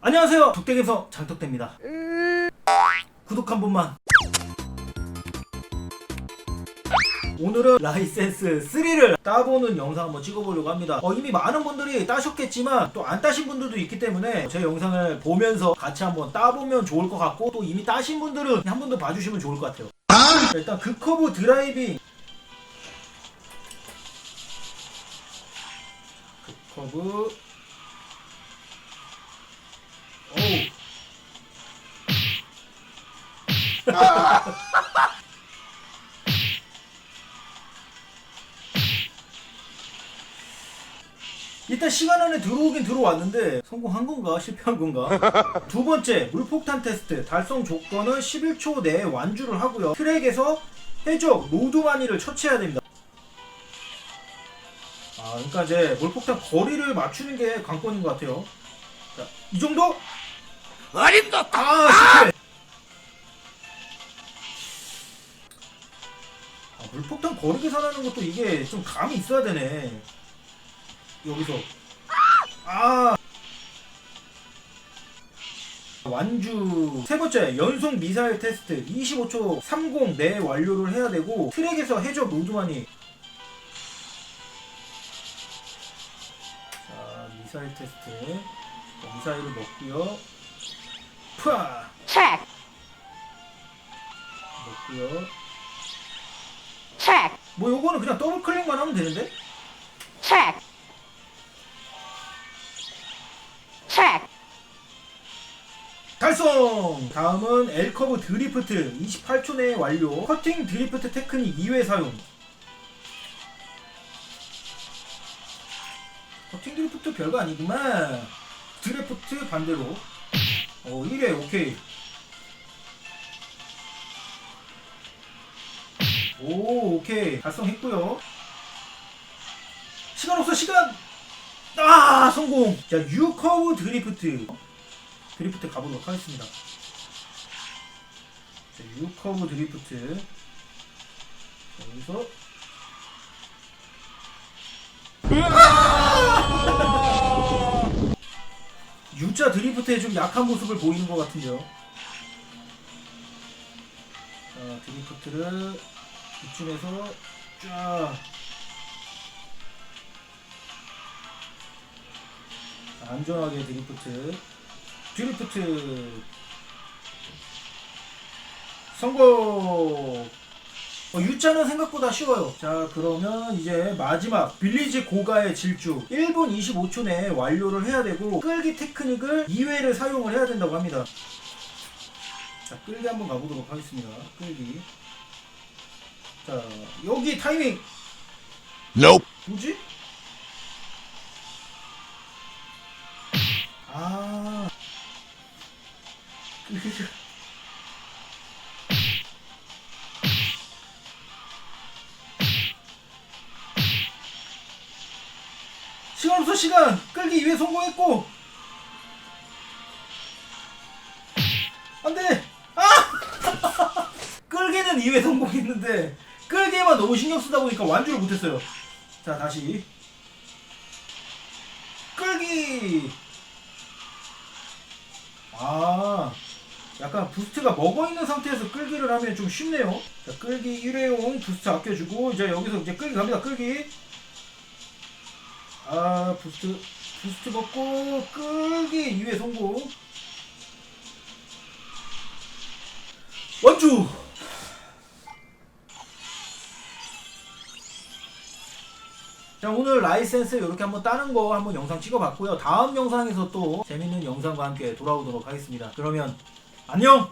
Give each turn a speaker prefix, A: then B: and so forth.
A: 안녕하세요. 독대개서 장덕대입니다. 구독 한 번만. 오늘은 라이센스 3를 따보는 영상 한번 찍어보려고 합니다. 어, 이미 많은 분들이 따셨겠지만 또 안 따신 분들도 있기 때문에 제 영상을 보면서 같이 한번 따보면 좋을 것 같고 또 이미 따신 분들은 한 번 더 봐주시면 좋을 것 같아요. 자, 일단 극커브 드라이빙. 극커브 일단 시간 안에 들어오긴 들어왔는데 성공한 건가? 실패한 건가? 두 번째 물폭탄 테스트. 달성 조건은 11초 내에 완주를 하고요. 트랙에서 해적 로드마니를 처치해야 됩니다. 아 그러니까 이제 물폭탄 거리를 맞추는 게 관건인 것 같아요. 자, 이 정도?
B: 어림도
A: 아 실패 물폭탄 거리 계산하는 것도 이게 좀 감이 있어야 되네. 여기서. 아! 완주 세 번째 연속 미사일 테스트. 25초 30 내에 완료를 해야 되고 트랙에서 해적 로드만이. 자 미사일 테스트. 자, 미사일을 넣고요. 푸아!
C: Check,
A: 넣고요
C: check,
A: 뭐 요거는 그냥 더블 클릭만 하면 되는데?
C: Check, check,
A: 달성! 다음은 L커브 드리프트. 28초 내에 완료. 커팅 드리프트 테크닉 2회 사용. 커팅 드리프트 별거 아니구만. 드리프트 반대로. 어 1회 오케이 오 오케이 달성했고요 시간 없어 시간 아 성공 자 U 커브 드리프트 드리프트 가보도록 하겠습니다. 자, 유커브 드리프트. 자, 여기서. U자 드리프트에 좀 약한 모습을 보이는 것 같은데요. 자, 드리프트를 이쯤에서 쫙. 자, 안전하게 드리프트. 드리프트. 성공! 어, U자는 생각보다 쉬워요. 자 그러면 이제 마지막 빌리지 고가의 질주. 1분 25초 내에 완료를 해야 되고 끌기 테크닉을 2회를 사용을 해야 된다고 합니다. 자 끌기 한번 가보도록 하겠습니다. 끌기 자 여기 타이밍
B: Nope.
A: 뭐지? 아. 그- 시간 없어 시간 끌기 2회 성공했고 안돼 아 끌기는 2회 성공했는데 끌기에만 너무 신경 쓰다 보니까 완주를 못했어요. 자 다시. 끌기. 아 약간 부스트가 먹어있는 상태에서 끌기를 하면 좀 쉽네요. 자 끌기 일회용 부스트 아껴주고 이제 여기서 이제 끌기 갑니다. 끌기. 아 부스트 부스트 먹고 끌기 2회 성공. 원주 자 오늘 라이센스 이렇게 한번 따는 거 한번 영상 찍어봤고요. 다음 영상에서 또 재밌는 영상과 함께 돌아오도록 하겠습니다. 그러면 안녕